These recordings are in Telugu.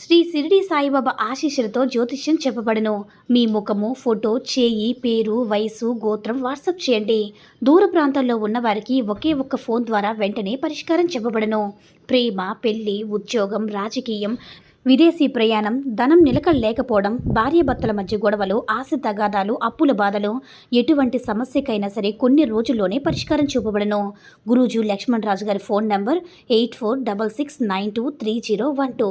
శ్రీ సిరిడి సాయిబాబా ఆశీస్సులతో జ్యోతిష్యం చెప్పబడును. మీ ముఖము ఫోటో చేయి పేరు వయసు గోత్రం వాట్సాప్ చేయండి. దూర ప్రాంతాల్లో ఉన్న వారికి ఒకే ఒక్క ఫోన్ ద్వారా వెంటనే పరిష్కారం చెప్పబడును. ప్రేమ పెళ్ళి ఉద్యోగం రాజకీయం విదేశీ ప్రయాణం ధనం నిలకడ లేకపోవడం భార్యాభర్తల మధ్య గొడవలు ఆశ తగాదాలు అప్పుల బాధలు ఎటువంటి సమస్యకైనా సరే కొన్ని రోజుల్లోనే పరిష్కారం చూపబడను. గురూజు లక్ష్మణ్ రాజు గారి phone number eight four double six nine two three zero one two.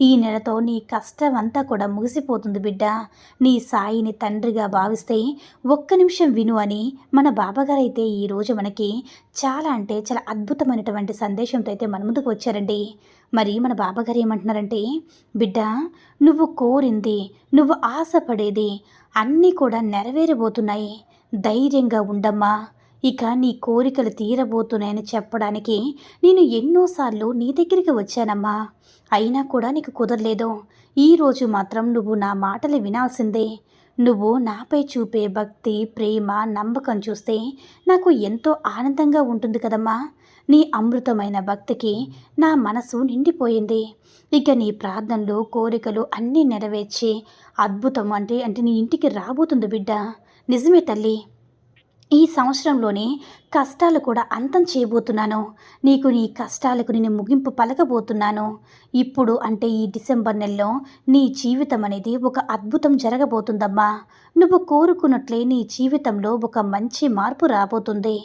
ఈ నెలతో నీ కష్టం అంతా కూడా ముగిసిపోతుంది బిడ్డ. నీ సాయిని తండ్రిగా భావిస్తే ఒక్క నిమిషం విను అని మన బాబాగారు అయితే ఈరోజు మనకి చాలా అంటే చాలా అద్భుతమైనటువంటి సందేశంతో అయితే మన ముందుకు వచ్చారండి. మరి మన బాబాగారు ఏమంటున్నారంటే బిడ్డ నువ్వు కోరింది నువ్వు ఆశపడేది అన్నీ కూడా నెరవేరబోతున్నాయి. ధైర్యంగా ఉండమ్మా. ఇక నీ కోరికలు తీరబోతున్నాయని చెప్పడానికి నేను ఎన్నోసార్లు నీ దగ్గరికి వచ్చానమ్మా. అయినా కూడా నీకు కుదరలేదు. ఈరోజు మాత్రం నువ్వు నా మాటలు వినాల్సిందే. నువ్వు నాపై చూపే భక్తి ప్రేమ నమ్మకం చూస్తే నాకు ఎంతో ఆనందంగా ఉంటుంది కదమ్మా. నీ అమృతమైన భక్తికి నా మనసు నిండిపోయింది. ఇక నీ ప్రార్థనలు కోరికలు అన్నీ నెరవేర్చి అద్భుతం అంటే అంటే నీ ఇంటికి రాబోతుంది బిడ్డ. నిజమే తల్లి. ఈ సంవత్సరంలోనే కష్టాలు కూడా అంతం చేయబోతున్నాను. నీకు నీ కష్టాలకు నేను ముగింపు పలకబోతున్నాను. ఇప్పుడు అంటే ఈ డిసెంబర్ నెలలో నీ జీవితం అనేది ఒక అద్భుతం జరగబోతుందమ్మా. నువ్వు కోరుకున్నట్లే నీ జీవితంలో ఒక మంచి మార్పు రాబోతుంది.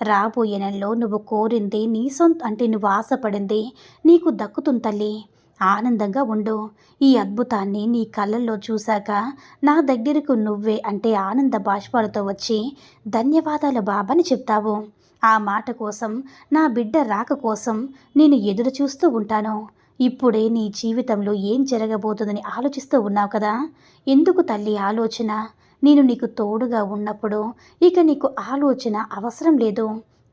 రాబోయే నెలలో నువ్వు కోరింది నీ సొంత అంటే నువ్వు ఆశపడింది నీకు దక్కుతుంది తల్లి. ఆనందంగా ఉండు. ఈ అద్భుతాన్ని నీ కళ్ళల్లో చూశాక నా దగ్గరకు నువ్వే అంటే ఆనంద బాష్పాలతో వచ్చి ధన్యవాదాలు బాబాని చెప్తావు. ఆ మాట కోసం నా బిడ్డ రాక కోసం నేను ఎదురు చూస్తూ ఉంటాను. ఇప్పుడే నీ జీవితంలో ఏం జరగబోతుందని ఆలోచిస్తూ ఉన్నావు కదా? ఎందుకు తల్లి ఆలోచన? నేను నీకు తోడుగా ఉన్నప్పుడు ఇక నీకు ఆలోచన అవసరం లేదు.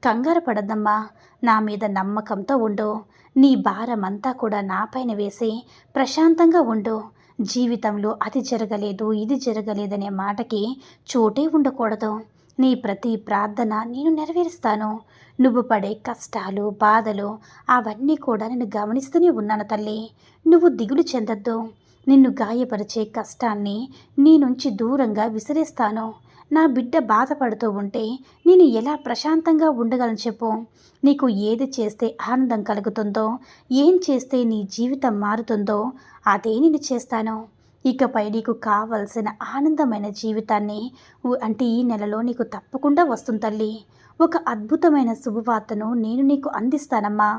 కంగారు పడద్దమ్మా. నా మీద నమ్మకంతో ఉండు. నీ భారమంతా కూడా నాపైన వేసి ప్రశాంతంగా ఉండు. జీవితంలో అది జరగలేదు ఇది జరగలేదనే మాటకి చోటే ఉండకూడదు. నీ ప్రతి ప్రార్థన నేను నెరవేరుస్తాను. నువ్వు పడే కష్టాలు బాధలు అవన్నీ కూడా నేను గమనిస్తూనే ఉన్నాను తల్లి. నువ్వు దిగులు చెందొద్దు. నిన్ను గాయపరిచే కష్టాన్ని నీ నుంచి దూరంగా విసిరేస్తాను. నా బిడ్డ బాధపడుతూ ఉంటే నేను ఎలా ప్రశాంతంగా ఉండగలను చెప్పు? నీకు ఏది చేస్తే ఆనందం కలుగుతుందో ఏం చేస్తే నీ జీవితం మారుతుందో అదే నేను చేస్తాను. ఇకపై నీకు కావలసిన ఆనందమైన జీవితాన్ని అంటే ఈ నెలలో నీకు తప్పకుండా వస్తుంది తల్లి. ఒక అద్భుతమైన శుభవార్తను నేను నీకు అందిస్తానమ్మా.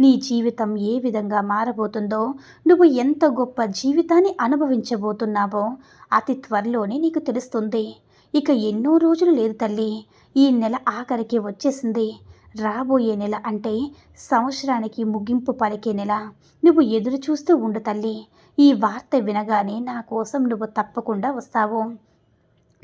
నీ జీవితం ఏ విధంగా మారబోతుందో నువ్వు ఎంత గొప్ప జీవితాన్ని అనుభవించబోతున్నావో అతి త్వరలోనే నీకు తెలుస్తుంది. ఇక ఎన్నో రోజులు లేదు తల్లి. ఈ నెల ఆఖరికి వచ్చేసింది. రాబోయే నెల అంటే సంవత్సరానికి ముగింపు పలికే నెల. నువ్వు ఎదురు చూస్తూ ఉండు తల్లి. ఈ వార్త వినగానే నా కోసం నువ్వు తప్పకుండా వస్తావు.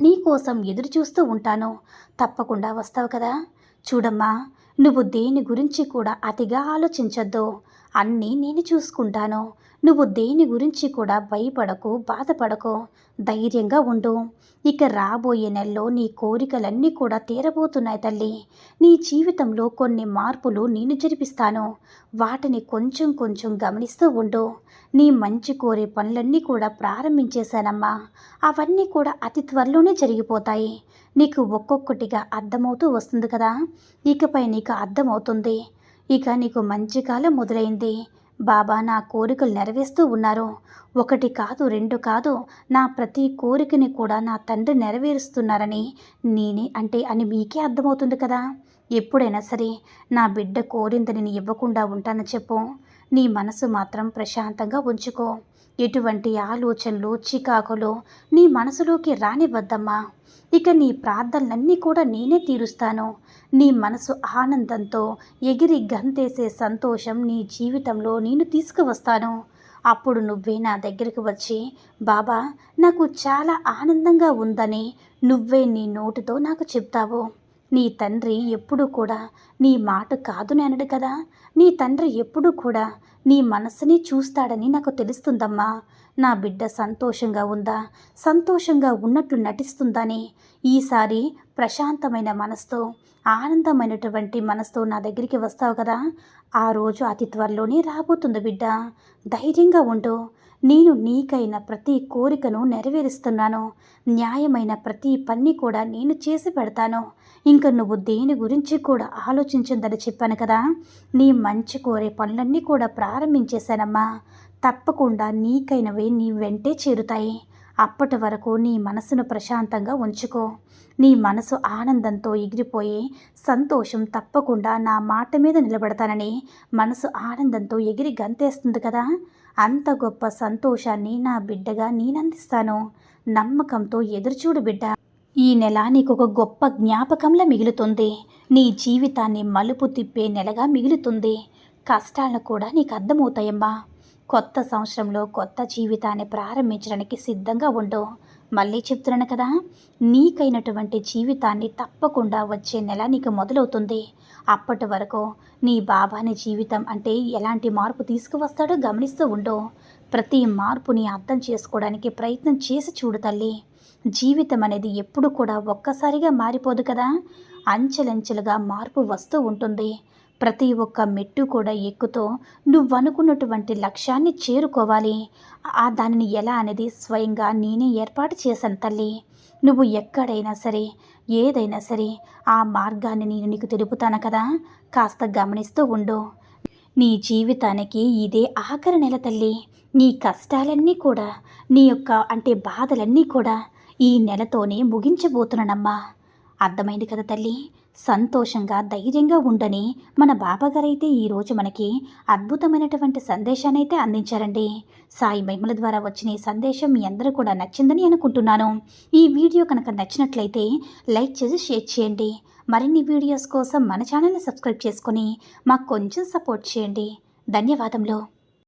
నీ కోసం ఎదురు చూస్తూ ఉంటాను. తప్పకుండా వస్తావు కదా? చూడమ్మా నువ్వు దేని గురించి కూడా అతిగా ఆలోచించొద్దు. అన్నీ నేను చూసుకుంటాను. నువ్వు దేని గురించి కూడా భయపడకు బాధపడకు. ధైర్యంగా ఉండు. ఇక రాబోయే నెలలో నీ కోరికలన్నీ కూడా తీరబోతున్నాయి తల్లి. నీ జీవితంలో కొన్ని మార్పులు నేను జరిపిస్తాను. వాటిని కొంచెం కొంచెం గమనిస్తూ ఉండు. నీ మంచి కోరే పనులన్నీ కూడా ప్రారంభించేశానమ్మా. అవన్నీ కూడా అతి త్వరలోనే జరిగిపోతాయి. నీకు ఒక్కొక్కటిగా అర్థమవుతూ వస్తుంది కదా? ఇకపై నీకు అర్థమవుతుంది. ఇక నీకు మంచి కాలం మొదలైంది. బాబా నా కోరికలు నెరవేరుస్తూ ఉన్నారు. ఒకటి కాదు రెండు కాదు నా ప్రతి కోరికని కూడా నా తండ్రి నెరవేరుస్తున్నారని నేనే అంటే అని మీకే అర్థమవుతుంది కదా. ఎప్పుడైనా సరే నా బిడ్డ కోరిందని నేను ఇవ్వకుండా ఉంటానని చెప్పు. నీ మనసు మాత్రం ప్రశాంతంగా ఉంచుకో. ఎటువంటి ఆలోచనలు చికాకులు నీ మనసులోకి రానివ్వద్దమ్మా. ఇక నీ ప్రార్థనలన్నీ కూడా నేనే తీరుస్తాను. నీ మనసు ఆనందంతో ఎగిరి గంతేసే సంతోషం నీ జీవితంలో నేను తీసుకువస్తాను. అప్పుడు నువ్వే నా దగ్గరికి వచ్చి బాబా నాకు చాలా ఆనందంగా ఉందని నువ్వే నీ నోటితో నాకు చెప్తావు. నీ తండ్రి ఎప్పుడూ కూడా నీ మాట కాదు అనడు కదా. నీ తండ్రి ఎప్పుడూ కూడా నీ మనసుని చూస్తాడని నాకు తెలుస్తుందమ్మా. నా బిడ్డ సంతోషంగా ఉందా? సంతోషంగా ఉన్నట్లు నటిస్తుందని? ఈసారి ప్రశాంతమైన మనసుతో ఆనందమైనటువంటి మనసుతో నా దగ్గరికి వస్తావు కదా? ఆ రోజు అతి త్వరలోనే రాబోతుంది బిడ్డ. ధైర్యంగా ఉండు. నేను నీకైన ప్రతి కోరికను నెరవేరుస్తున్నాను. న్యాయమైన ప్రతి పని కూడా నేను చేసి పెడతాను. ఇంకా నువ్వు దేని గురించి కూడా ఆలోచించిందని చెప్పాను కదా? నీ మంచి కోరే పనులన్నీ కూడా ప్రారంభించేశానమ్మా. తప్పకుండా నీకైనవి నీ వెంటే చేరుతాయి. అప్పటి వరకు నీ మనసును ప్రశాంతంగా ఉంచుకో. నీ మనసు ఆనందంతో ఎగిరిపోయి సంతోషం తప్పకుండా నా మాట మీద నిలబడతానని మనసు ఆనందంతో ఎగిరి గంతేస్తుంది కదా. అంత గొప్ప సంతోషాన్ని నా బిడ్డగా నేనందిస్తాను. నమ్మకంతో ఎదురుచూడు బిడ్డ. ఈ నెల నీకు ఒక గొప్ప జ్ఞాపకంలా మిగులుతుంది. నీ జీవితాన్ని మలుపు తిప్పే నెలగా మిగులుతుంది. కష్టాలను కూడా నీకు అర్థమవుతాయమ్మా కొత్త సంవత్సరంలో కొత్త జీవితాన్ని ప్రారంభించడానికి సిద్ధంగా ఉండు. మళ్ళీ చెప్తున్నాను కదా నీకైనటువంటి జీవితాన్ని తప్పకుండా వచ్చే నెల నీకు మొదలవుతుంది. అప్పటి వరకు నీ బాబాని జీవితం అంటే ఎలాంటి మార్పు తీసుకువస్తాడో గమనిస్తూ ఉండు. ప్రతి మార్పుని అర్థం చేసుకోవడానికి ప్రయత్నం చేసి చూడు తల్లి. జీవితం అనేది ఎప్పుడు కూడా ఒక్కసారిగా మారిపోదు కదా. అంచెలంచెలుగా మార్పు వస్తూ ఉంటుంది. ప్రతి ఒక్క మెట్టు కూడా ఎక్కుతూ నువ్వు అనుకున్నటువంటి లక్ష్యాన్ని చేరుకోవాలి. ఆ దానిని ఎలా అనేది స్వయంగా నేనే ఏర్పాటు చేశాను తల్లి. నువ్వు ఎక్కడైనా సరే ఏదైనా సరే ఆ మార్గాన్ని నేను నీకు తెలుపుతాను కదా. కాస్త గమనిస్తూ ఉండు. నీ జీవితానికి ఇదే ఆఖరి నెల తల్లి. నీ కష్టాలన్నీ కూడా నీ యొక్క అంటే బాధలన్నీ కూడా ఈ నెలతోనే ముగించబోతున్నానమ్మా. అర్థమైంది కదా తల్లి? సంతోషంగా ధైర్యంగా ఉండని మన బాబాగారైతే ఈరోజు మనకి అద్భుతమైనటువంటి సందేశాన్ని అయితే అందించారండి. సాయి మహిమల ద్వారా వచ్చిన ఈ సందేశం మీ అందరూ కూడా నచ్చిందని అనుకుంటున్నాను. ఈ వీడియో కనుక నచ్చినట్లయితే లైక్ చేసి షేర్ చేయండి. మరిన్ని వీడియోస్ కోసం మన ఛానల్ని సబ్స్క్రైబ్ చేసుకొని మాకు కొంచెం సపోర్ట్ చేయండి. ధన్యవాదములు.